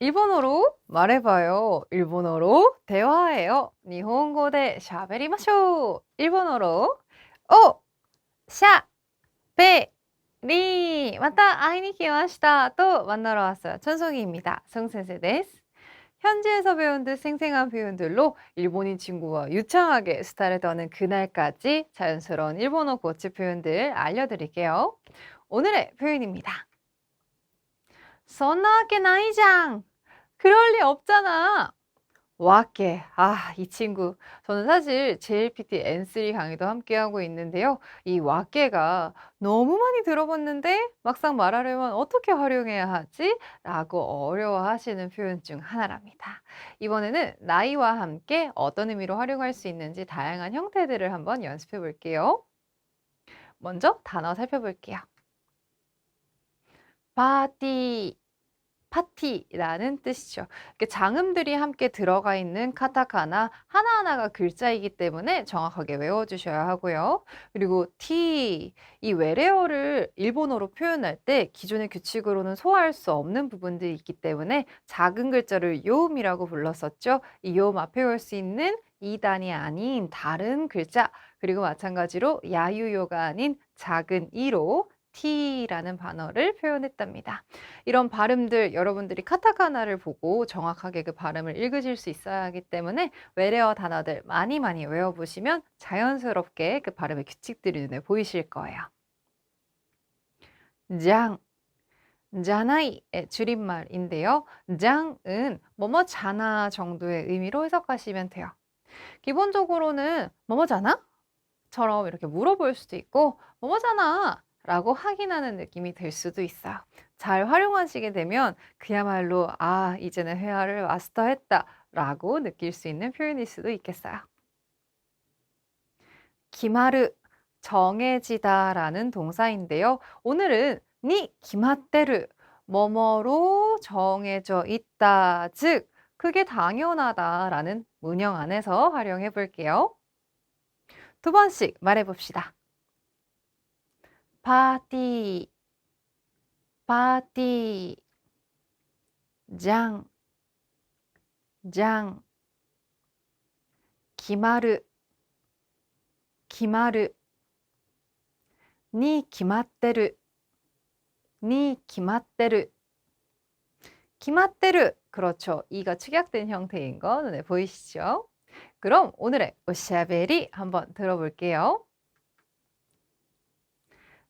일본어로 말해봐요. 일본어로 대화해요. 일본어で 샤베리마쇼. 일본어로 오, 샤, 베, 리. 맞다, 아이니来ました. 또 만나러 왔어요. 천송이입니다. 성센세 데스. 현지에서 배운 듯 생생한 표현들로 일본인 친구와 유창하게 스타를 떠는 그날까지 자연스러운 일본어 고치 표현들 알려드릴게요. 오늘의 표현입니다. そんなわけないじゃん. 그럴 리 없잖아. 와케. 아, 이 친구. 저는 사실 JLPT N3 강의도 함께 하고 있는데요. 이 와케가 너무 많이 들어봤는데 막상 말하려면 어떻게 활용해야 하지? 라고 어려워하시는 표현 중 하나랍니다. 이번에는 나이와 함께 어떤 의미로 활용할 수 있는지 다양한 형태들을 한번 연습해 볼게요. 먼저 단어 살펴볼게요. 파티, 파티라는 뜻이죠. 장음들이 함께 들어가 있는 카타카나 하나하나가 글자이기 때문에 정확하게 외워주셔야 하고요. 그리고 티, 이 외래어를 일본어로 표현할 때 기존의 규칙으로는 소화할 수 없는 부분들이 있기 때문에 작은 글자를 요음이라고 불렀었죠. 이 요음 앞에 올 수 있는 이단이 아닌 다른 글자, 그리고 마찬가지로 야유요가 아닌 작은 이로 T라는 단어를 표현했답니다. 이런 발음들 여러분들이 카타카나를 보고 정확하게 그 발음을 읽으실 수 있어야 하기 때문에 외래어 단어들 많이 많이 외워보시면 자연스럽게 그 발음의 규칙들이 눈에 보이실 거예요. 장, 자나이의 줄임말인데요. 장은 뭐뭐잖아 정도의 의미로 해석하시면 돼요. 기본적으로는 뭐뭐잖아? 처럼 이렇게 물어볼 수도 있고 뭐뭐잖아 라고 확인하는 느낌이 들 수도 있어요. 잘 활용하시게 되면 그야말로 아, 이제는 회화를 마스터했다 라고 느낄 수 있는 표현일 수도 있겠어요. 기마르, 정해지다 라는 동사인데요. 오늘은 니 기마테르, 뭐뭐로 정해져 있다. 즉, 그게 당연하다 라는 문형 안에서 활용해 볼게요. 두 번씩 말해 봅시다. 파티, 파티, 장, 장, 기마르, 기마르, 니 기마테르, 니 기마테르, 기마테르. 그렇죠. 이가 축약된 형태인 거 눈에 보이시죠? 그럼 오늘의 오샤베리 한번 들어볼게요.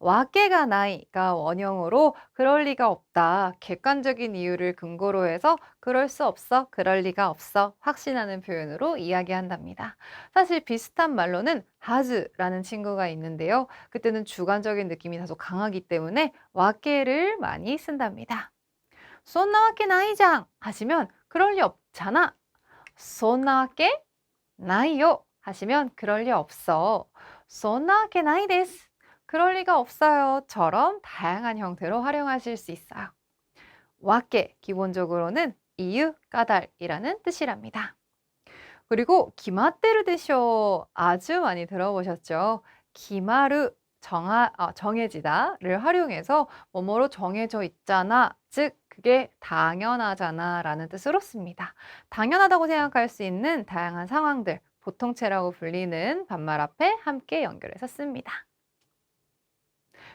와케가 나이가 원형으로 그럴 리가 없다. 객관적인 이유를 근거로 해서 그럴 수 없어, 그럴 리가 없어 확신하는 표현으로 이야기한답니다. 사실 비슷한 말로는 하즈라는 친구가 있는데요. 그때는 주관적인 느낌이 다소 강하기 때문에 와케를 많이 쓴답니다. 쏜나와케 나이장 하시면 그럴 리 없잖아. 쏜나와케 나이요 하시면 그럴 리 없어. 쏜나와케 나이 데스 그럴 리가 없어요.처럼 다양한 형태로 활용하실 수 있어요. 와케 기본적으로는 이유, 까달이라는 뜻이랍니다. 그리고 기마테르 데쇼 아주 많이 들어보셨죠? 기마르 정하, 아, 정해지다를 활용해서 뭐뭐로 정해져 있잖아. 즉 그게 당연하잖아 라는 뜻으로 씁니다. 당연하다고 생각할 수 있는 다양한 상황들, 보통체라고 불리는 반말 앞에 함께 연결해서 씁니다.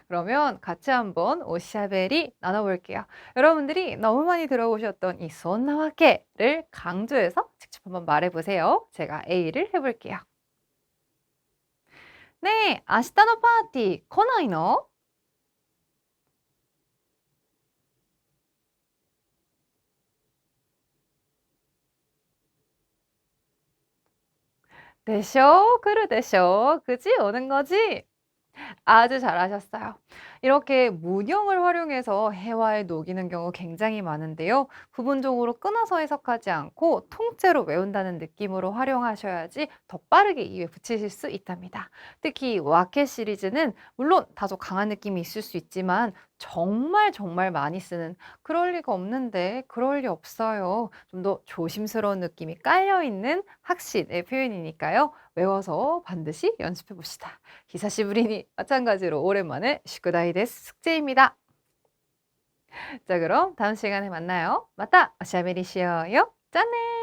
그러면 같이 한번 오시아벨리 나눠볼게요. 여러분들이 너무 많이 들어보셨던 이 손나와케를 강조해서 직접 한번 말해보세요. 제가 A를 해볼게요. 네, 아시타노 파티 코나이노? 되쇼? 그래 되쇼? 그지? 오는 거지? 아주 잘하셨어요. 이렇게 문형을 활용해서 해와에 녹이는 경우 굉장히 많은데요. 부분적으로 끊어서 해석하지 않고 통째로 외운다는 느낌으로 활용하셔야지 더 빠르게 입에 붙이실 수 있답니다. 특히 와케 시리즈는 물론 다소 강한 느낌이 있을 수 있지만 정말 정말 많이 쓰는 그럴 리가 없는데 그럴 리 없어요. 좀 더 조심스러운 느낌이 깔려 있는 확신의 표현이니까요. 외워서 반드시 연습해 봅시다. 히사시 부리니 마찬가지로 오랜만에 슈쿠다이 데스 숙제입니다. 자, 그럼 다음 시간에 만나요. 맞다! 어샤베리 시어요. 짠네!